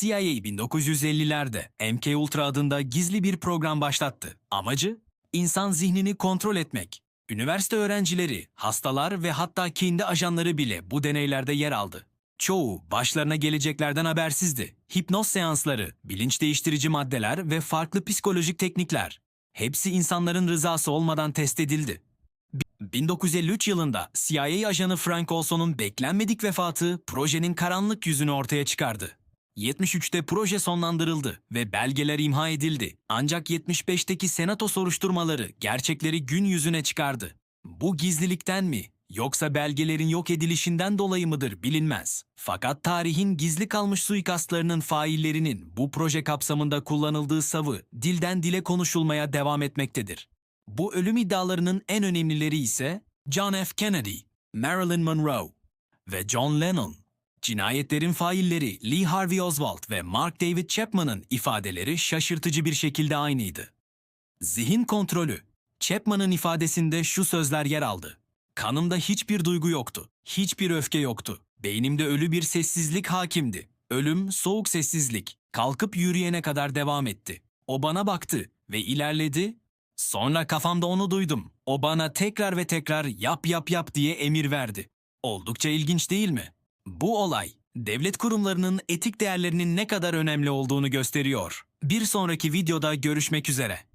CIA 1950'lerde MK Ultra adında gizli bir program başlattı. Amacı insan zihnini kontrol etmek. Üniversite öğrencileri, hastalar ve hatta kendi ajanları bile bu deneylerde yer aldı. Çoğu başlarına geleceklerden habersizdi. Hipnoz seansları, bilinç değiştirici maddeler ve farklı psikolojik teknikler. Hepsi insanların rızası olmadan test edildi. 1953 yılında CIA ajanı Frank Olson'un beklenmedik vefatı projenin karanlık yüzünü ortaya çıkardı. 73'te proje sonlandırıldı ve belgeler imha edildi. Ancak 75'teki senato soruşturmaları gerçekleri gün yüzüne çıkardı. Bu gizlilikten mi yoksa belgelerin yok edilişinden dolayı mıdır bilinmez. Fakat tarihin gizli kalmış suikastlarının faillerinin bu proje kapsamında kullanıldığı savı dilden dile konuşulmaya devam etmektedir. Bu ölüm iddialarının en önemlileri ise John F. Kennedy, Marilyn Monroe ve John Lennon. Cinayetlerin failleri Lee Harvey Oswald ve Mark David Chapman'ın ifadeleri şaşırtıcı bir şekilde aynıydı. Zihin kontrolü. Chapman'ın ifadesinde şu sözler yer aldı. Kanımda hiçbir duygu yoktu. Hiçbir öfke yoktu. Beynimde ölü bir sessizlik hakimdi. Ölüm, soğuk sessizlik. Kalkıp yürüyene kadar devam etti. O bana baktı ve ilerledi. Sonra kafamda onu duydum. O bana tekrar ve tekrar yap yap yap diye emir verdi. Oldukça ilginç değil mi? Bu olay devlet kurumlarının etik değerlerinin ne kadar önemli olduğunu gösteriyor. Bir sonraki videoda görüşmek üzere.